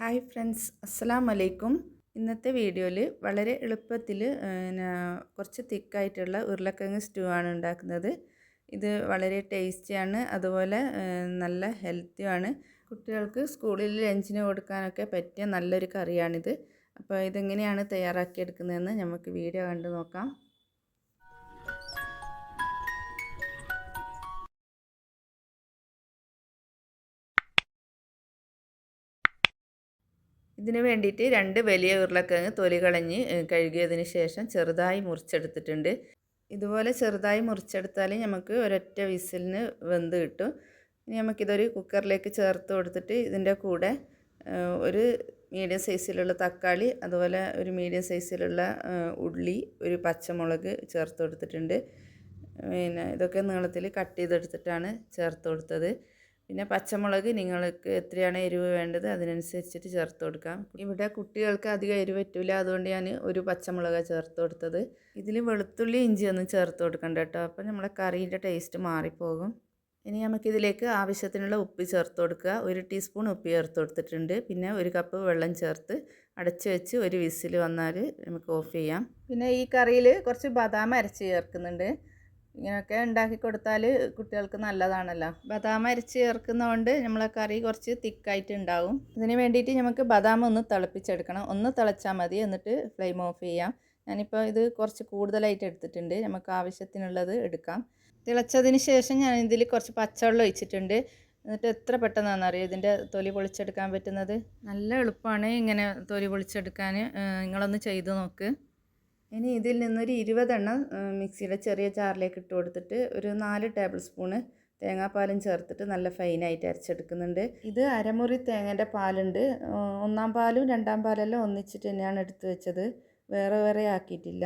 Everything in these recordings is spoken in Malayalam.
ഹായ് ഫ്രണ്ട്സ് അസ്സാം വലൈക്കും ഇന്നത്തെ വീഡിയോയിൽ വളരെ എളുപ്പത്തിൽ കുറച്ച് തിക്കായിട്ടുള്ള ഉരുളക്കിഴങ്ങ് സ്റ്റൂ ആണ് ഉണ്ടാക്കുന്നത്. ഇത് വളരെ ടേസ്റ്റിയാണ് അതുപോലെ നല്ല ഹെൽത്തിയാണ് കുട്ടികൾക്ക് സ്കൂളിൽ ലഞ്ചിന് കൊടുക്കാനൊക്കെ പറ്റിയ നല്ലൊരു കറിയാണിത്. അപ്പോൾ ഇതെങ്ങനെയാണ് തയ്യാറാക്കിയെടുക്കുന്നതെന്ന് നമുക്ക് വീഡിയോ കണ്ടു നോക്കാം. ഇതിന് വേണ്ടിയിട്ട് രണ്ട് വലിയ ഉരുളക്കിഴങ്ങ് തൊലി കളഞ്ഞ് കഴുകിയതിന് ശേഷം ചെറുതായി മുറിച്ചെടുത്തിട്ടുണ്ട്. ഇതുപോലെ ചെറുതായി മുറിച്ചെടുത്താൽ നമുക്ക് ഒരൊറ്റ വിസിലിന് വെന്ത് കിട്ടും. ഇനി നമുക്കിതൊരു കുക്കറിലേക്ക് ചേർത്ത് കൊടുത്തിട്ട് ഇതിന്റെ കൂടെ ഒരു മീഡിയം സൈസിലുള്ള തക്കാളി അതുപോലെ ഒരു മീഡിയം സൈസിലുള്ള ഉള്ളി ഒരു പച്ചമുളക് ചേർത്ത് കൊടുത്തിട്ടുണ്ട്. പിന്നെ ഇതൊക്കെ നീളത്തിൽ കട്ട് ചെയ്തെടുത്തിട്ടാണ് ചേർത്ത് കൊടുത്തത്. പിന്നെ പച്ചമുളക് നിങ്ങൾക്ക് എത്രയാണ് എരിവ് വേണ്ടത് അതിനനുസരിച്ചിട്ട് ചേർത്ത് കൊടുക്കാം. ഇവിടെ കുട്ടികൾക്ക് അധികം എരിവ് പറ്റില്ല അതുകൊണ്ട് ഞാൻ ഒരു പച്ചമുളക് ചേർത്ത് കൊടുത്തത്. ഇതിൽ വെളുത്തുള്ളി ഇഞ്ചി ഒന്നും ചേർത്ത് കൊടുക്കണ്ട കേട്ടോ. അപ്പോൾ നമ്മുടെ കറീന്റെ ടേസ്റ്റ് മാറിപ്പോകും. ഇനി നമുക്കിതിലേക്ക് ആവശ്യത്തിനുള്ള ഉപ്പ് ചേർത്ത് കൊടുക്കുക. ഒരു ടീസ്പൂൺ ഉപ്പ് ചേർത്ത് കൊടുത്തിട്ടുണ്ട്. പിന്നെ ഒരു കപ്പ് വെള്ളം ചേർത്ത് അടച്ചു വെച്ച് ഒരു വിസിൽ വന്നാൽ നമുക്ക് ഓഫ് ചെയ്യാം. പിന്നെ ഈ കറിയിൽ കുറച്ച് ബദാം അരച്ച് ചേർക്കുന്നുണ്ട്. ഇങ്ങനെയൊക്കെ ഉണ്ടാക്കി കൊടുത്താൽ കുട്ടികൾക്ക് നല്ലതാണല്ലോ. ബദാം അരച്ച് ചേർക്കുന്നതുകൊണ്ട് നമ്മളെ കറി കുറച്ച് തിക്കായിട്ട് ഉണ്ടാവും. ഇതിന് വേണ്ടിയിട്ട് നമുക്ക് ബദാം ഒന്ന് തിളപ്പിച്ചെടുക്കണം. ഒന്ന് തിളച്ചാൽ മതി. എന്നിട്ട് ഫ്ലെയിം ഓഫ് ചെയ്യാം. ഞാനിപ്പോൾ ഇത് കുറച്ച് കൂടുതലായിട്ട് എടുത്തിട്ടുണ്ട്. നമുക്ക് ആവശ്യത്തിനുള്ളത് എടുക്കാം. തിളച്ചതിന് ശേഷം ഞാൻ ഇതിൽ കുറച്ച് പച്ചവെള്ളം ഒഴിച്ചിട്ടുണ്ട്. എന്നിട്ട് എത്ര പെട്ടെന്നാണെന്ന് അറിയാം ഇതിന്റെ തൊലി പൊളിച്ചെടുക്കാൻ പറ്റുന്നത്? നല്ല എളുപ്പമാണ് ഇങ്ങനെ തൊലി പൊളിച്ചെടുക്കാൻ നിങ്ങളൊന്ന് ചെയ്ത് നോക്ക്. ഇനി ഇതിൽ നിന്നൊരു ഇരുപതെണ്ണം മിക്സിയുടെ ചെറിയ ജാറിലേക്ക് ഇട്ട് കൊടുത്തിട്ട് ഒരു നാല് ടേബിൾ സ്പൂണ് തേങ്ങാപ്പാലും ചേർത്തിട്ട് നല്ല ഫൈനായിട്ട് അരച്ചെടുക്കുന്നുണ്ട്. ഇത് അരമുറി തേങ്ങേന്റെ പാലുണ്ട്. ഒന്നാം പാലും രണ്ടാം പാലെല്ലാം ഒന്നിച്ചിട്ട് തന്നെയാണ് എടുത്ത് വെച്ചത്. വേറെ വേറെ ആക്കിയിട്ടില്ല.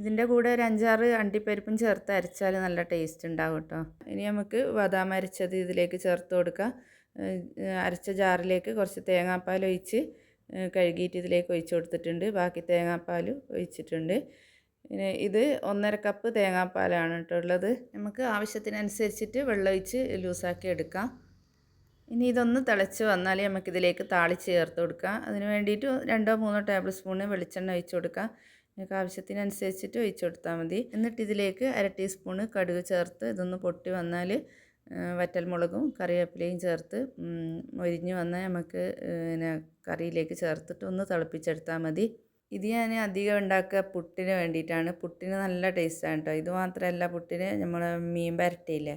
ഇതിന്റെ കൂടെ ഒരു അഞ്ചാറ് അണ്ടിപ്പരിപ്പും ചേർത്ത് അരച്ചാൽ നല്ല ടേസ്റ്റ് ഉണ്ടാവും കേട്ടോ. ഇനി നമുക്ക് ബദാം അരച്ചത് ഇതിലേക്ക് ചേർത്ത് കൊടുക്കാം. അരച്ച ജാറിലേക്ക് കുറച്ച് തേങ്ങാപ്പാൽ ഒഴിച്ച് കഴുകിയിട്ട് ഇതിലേക്ക് ഒഴിച്ചു കൊടുത്തിട്ടുണ്ട്. ബാക്കി തേങ്ങാപ്പാൽ ഒഴിച്ചിട്ടുണ്ട്. പിന്നെ ഇത് ഒന്നര കപ്പ് തേങ്ങാപ്പാലാണ് കേട്ടോ ഉള്ളത്. നമുക്ക് ആവശ്യത്തിനനുസരിച്ചിട്ട് വെള്ളമൊഴിച്ച് ലൂസാക്കി എടുക്കാം. ഇനി ഇതൊന്ന് തിളച്ച് വന്നാൽ നമുക്കിതിലേക്ക് താളിച്ച് ചേർത്ത് കൊടുക്കാം. അതിന് വേണ്ടിയിട്ട് രണ്ടോ മൂന്നോ ടേബിൾ സ്പൂണ് വെളിച്ചെണ്ണ ഒഴിച്ച് കൊടുക്കാം. നിങ്ങൾക്ക് ആവശ്യത്തിനനുസരിച്ചിട്ട് ഒഴിച്ച് കൊടുത്താൽ മതി. എന്നിട്ട് ഇതിലേക്ക് അര ടീസ്പൂണ് കടുക് ചേർത്ത് ഇതൊന്ന് പൊട്ടി വന്നാൽ വറ്റൽമുളകും കറിവേപ്പിലയും ചേർത്ത് മൊരിഞ്ഞ് വന്ന നമുക്ക് പിന്നെ കറിയിലേക്ക് ചേർത്തിട്ട് ഒന്ന് തിളപ്പിച്ചെടുത്താൽ മതി. ഇത് ഞാൻ അധികം ഉണ്ടാക്കുക പുട്ടിന് വേണ്ടിയിട്ടാണ്. പുട്ടിന് നല്ല ടേസ്റ്റാണ് കേട്ടോ ഇത് മാത്രമല്ല പുട്ടിന് നമ്മൾ മീൻ പരട്ടിയില്ലേ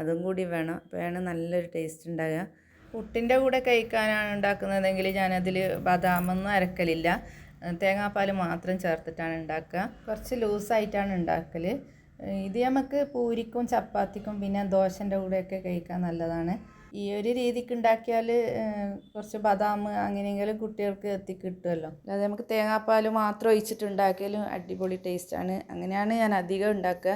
അതും കൂടി വേണം. വേണം നല്ലൊരു ടേസ്റ്റ് ഉണ്ടാകുക പുട്ടിന്റെ കൂടെ കഴിക്കാനാണ് ഉണ്ടാക്കുന്നതെങ്കിൽ ഞാനതിൽ ബദാമൊന്നും അരക്കലില്ല. തേങ്ങാപ്പാൽ മാത്രം ചേർത്തിട്ടാണ് ഉണ്ടാക്കുക. കുറച്ച് ലൂസായിട്ടാണ് ഉണ്ടാക്കൽ ഇത് നമുക്ക് പൂരിക്കും ചപ്പാത്തിക്കും പിന്നെ ദോശന്റെ കൂടെയൊക്കെ കഴിക്കാൻ നല്ലതാണ്. ഈ ഒരു രീതിക്ക് ഉണ്ടാക്കിയാൽ കുറച്ച് ബദാം അങ്ങനെയെങ്കിലും കുട്ടികൾക്ക് എത്തി കിട്ടുമല്ലോ. അല്ലാതെ നമുക്ക് തേങ്ങാപ്പാൽ മാത്രം ഒഴിച്ചിട്ട് ഉണ്ടാക്കിയാലും അടിപൊളി ടേസ്റ്റാണ്. അങ്ങനെയാണ് ഞാൻ അധികം ഉണ്ടാക്കുക.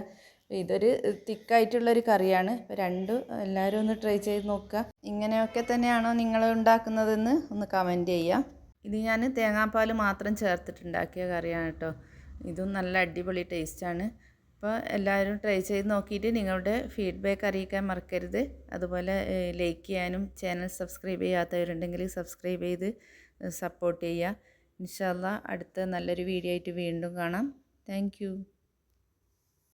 ഇതൊരു തിക്കായിട്ടുള്ളൊരു കറിയാണ്. ഇപ്പോൾ രണ്ടും എല്ലാവരും ഒന്ന് ട്രൈ ചെയ്ത് നോക്കുക. ഇങ്ങനെയൊക്കെ തന്നെയാണോ നിങ്ങൾ ഉണ്ടാക്കുന്നതെന്ന് ഒന്ന് കമന്റ് ചെയ്യാം ഇത് ഞാൻ തേങ്ങാപ്പാൽ മാത്രം ചേർത്തിട്ടുണ്ടാക്കിയ കറിയാണ് കേട്ടോ. ഇതും നല്ല അടിപൊളി ടേസ്റ്റാണ്. അപ്പോൾ എല്ലാവരും ട്രൈ ചെയ്ത് നോക്കിയിട്ട് നിങ്ങളുടെ ഫീഡ്ബാക്ക് അറിയിക്കാൻ മറക്കരുത്. അതുപോലെ ലൈക്ക് ചെയ്യാനും ചാനൽ സബ്സ്ക്രൈബ് ചെയ്യാത്തവരുണ്ടെങ്കിൽ സബ്സ്ക്രൈബ് ചെയ്ത് സപ്പോർട്ട് ചെയ്യുക. ഇൻഷാല്ല അടുത്ത നല്ലൊരു വീഡിയോ ആയിട്ട് വീണ്ടും കാണാം. താങ്ക്